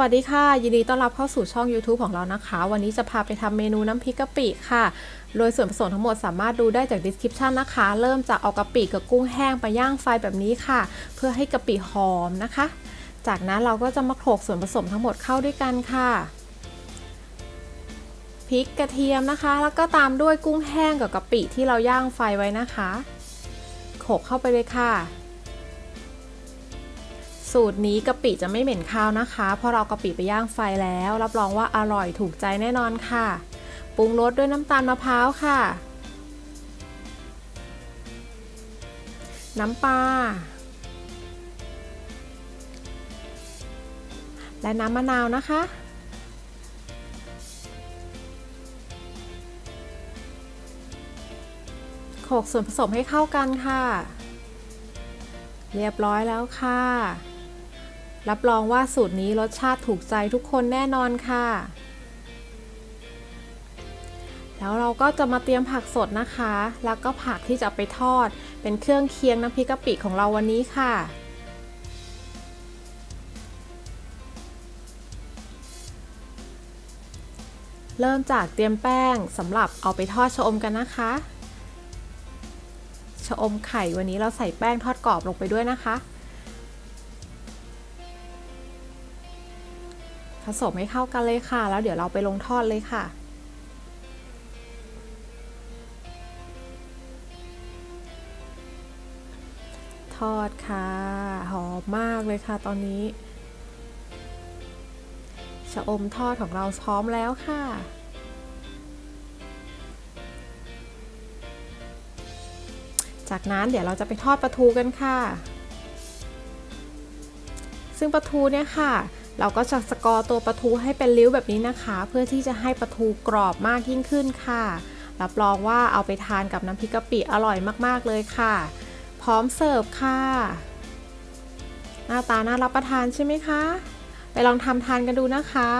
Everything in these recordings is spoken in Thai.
วัสดีค่ะ ยินดีต้อนรับเข้าสู่ช่อง YouTube ของเรานะคะ วันนี้จะพาไปทำเมนูน้ำพริกกะปิค่ะ โดยส่วนผสมทั้งหมดสามารถดูได้จาก description นะคะ เริ่มจากเอากะปิกับกุ้งแห้งไปย่างไฟแบบนี้ค่ะ เพื่อให้กะปิหอมนะคะ จากนั้นเราก็จะมาโขลกส่วนผสมทั้งหมดเข้าด้วยกันค่ะพริกกระเทียมนะคะ แล้วก็ตามด้วยกุ้งแห้งกับกะปิที่เราย่างไฟไว้นะคะ โขลกเข้าไปเลยค่ะ สูตรนี้กะปิจะไม่เหม็นคาวนะคะ เพราะเรากะปิไปย่างไฟแล้ว รับรองว่าอร่อยถูกใจแน่นอนค่ะ ปรุงรสด้วยน้ำตาลมะพร้าวค่ะ น้ำปลา และน้ำมะนาวนะคะ โขลกส่วนผสมให้เข้ากันค่ะเรียบร้อยแล้วค่ะ รับรองว่าสูตรนี้รสชาติถูกใจทุกคนแน่นอนค่ะ แล้วเราก็จะมาเตรียมผักสดนะคะ แล้วก็ผักที่จะเอาไปทอด เป็นเครื่องเคียงน้ำพริกกะปิของเราวันนี้ค่ะเริ่มจากเตรียมแป้งสำหรับเอาไปทอดชะอมกันนะคะ ชะอมไข่วันนี้เราใส่แป้งทอดกรอบลงไปด้วยนะคะ สมให้เข้ากันเลยค่ะ แล้วเดี๋ยวเราไปลงทอดเลยค่ะ ทอดค่ะ หอมมากเลยค่ะตอนนี้ชะอมทอดของเราพร้อมแล้วค่ะจากนั้นเดี๋ยวเราจะไปทอดปลาทูกันค่ะ ซึ่งปลาทูเนี่ยค่ะ เราก็จะสกอร์ตัวปลาทูให้เป็นริ้วแบบนี้นะคะ เพื่อที่จะให้ปลาทูกรอบมากยิ่งขึ้นค่ะ รับรองว่าเอาไปทานกับน้ำพริกกะปิอร่อยมากๆเลยค่ะ พร้อมเสิร์ฟค่ะ หน้าตาน่ารับประทานใช่ไหมคะ ไปลองทำทานกันดูนะคะ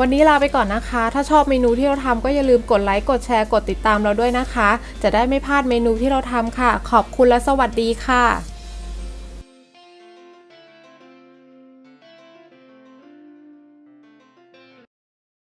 วันนี้ลาไปก่อนนะคะ ถ้าชอบเมนูที่เราทำก็อย่าลืมกดไลค์ กดแชร์ กดติดตามเราด้วยนะคะ จะได้ไม่พลาดเมนูที่เราทำค่ะ ขอบคุณและสวัสดีค่ะ